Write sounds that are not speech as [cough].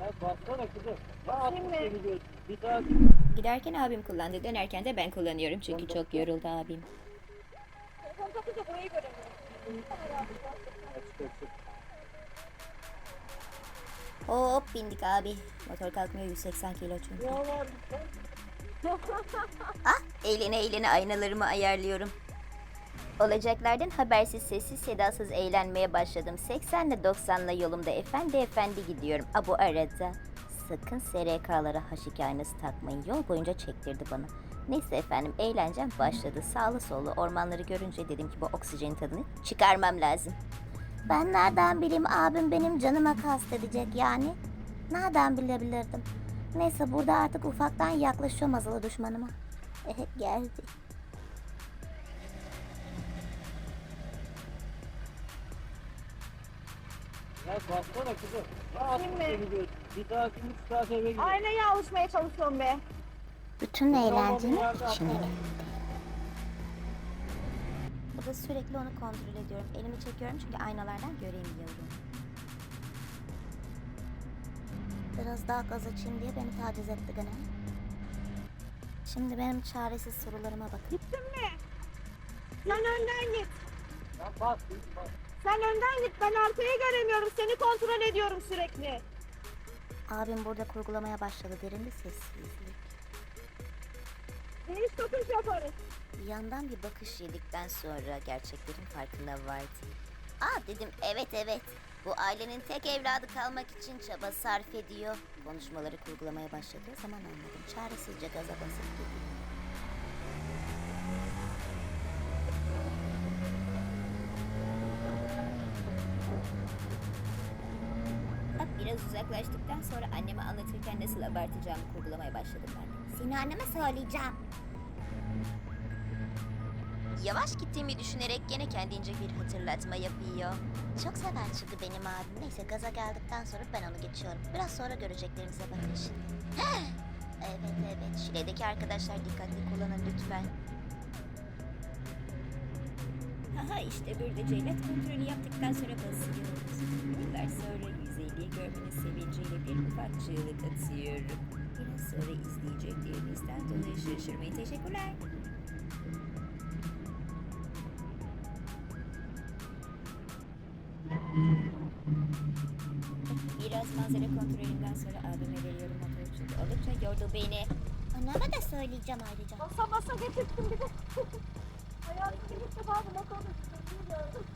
Ya baksana kızım. Ya atmış Şimdi- seni diyor. Bir daha Giderken abim kullandı. Dönerken de ben kullanıyorum çünkü çok yoruldu abim. Hop bindik abi. Motor kalkmıyor 180 kilo çünkü. Ah eğlene eğlene aynalarımı ayarlıyorum. Olacaklardan habersiz sessiz sedasız eğlenmeye başladım. 80 ile 90 ile yolumda efendi efendi gidiyorum. A bu arada sakın SRK'lara H2 aynası takmayın. Yol boyunca çektirdi bana. Neyse efendim eğlencem başladı. Sağlı sollu ormanları görünce dedim ki bu oksijenin tadını çıkarmam lazım. Ben nereden bileyim abim benim canıma kastedecek yani? Nereden bilebilirdim? Neyse burada artık ufaktan yaklaşıyorum azılı düşmanıma. [laughs] Geldi. Ya baksana kızım. Bir daha kim üç saat eve gidiyor. Aynaya alışmaya çalışıyorum be. Bütün eğlencemi yerde içine atma. Burada sürekli onu kontrol ediyorum. Elimi çekiyorum çünkü aynalardan göremiyorum. Biraz daha gaz açayım diye beni taciz etti gene. Şimdi benim çaresiz sorularıma bakın. Gittin mi? Sen önden git. Ya bak bak. Sen önden git. Ben arkayı göremiyorum. Seni kontrol ediyorum sürekli. Abim burada kurgulamaya başladı. Derin bir sessizlik. Tokuş yaparız. Bir yandan bir bakış yedikten sonra gerçeklerin farkına vardı. Aa dedim evet evet. Bu ailenin tek evladı kalmak için çaba sarf ediyor. Konuşmaları kurgulamaya başladığı zaman anladım. Çaresizce gaza basıp gidiyor. Biraz uzaklaştıktan sonra anneme anlatırken nasıl abartacağımı kurgulamaya başladım ben. Seni anneme söyleyeceğim. Yavaş gittiğimi düşünerek gene kendince bir hatırlatma yapıyor. Çok sever çünkü benim abim. Neyse gaza geldikten sonra ben onu geçiyorum. Biraz sonra göreceklerinize bakın şimdi. evet evet. Şile'deki arkadaşlar dikkatli kullanın lütfen. Aha işte burada cellat kontrolü yaptıktan sonra basıyoruz. Yıllar sonra 150'yi görmenin sevinciyle bir ufak çığlık atıyorum. Biraz sonra izleyeceklerinizden dolayı şaşırmayın. Teşekkürler. Biraz manzara kontrolünden sonra abime veriyorum motoru çünkü oldukça yordu beni. Anneme de söyleyeceğim ayrıca. Basa basa getirttim bir de. [laughs] Hayatımda bu motorla sürüyorum.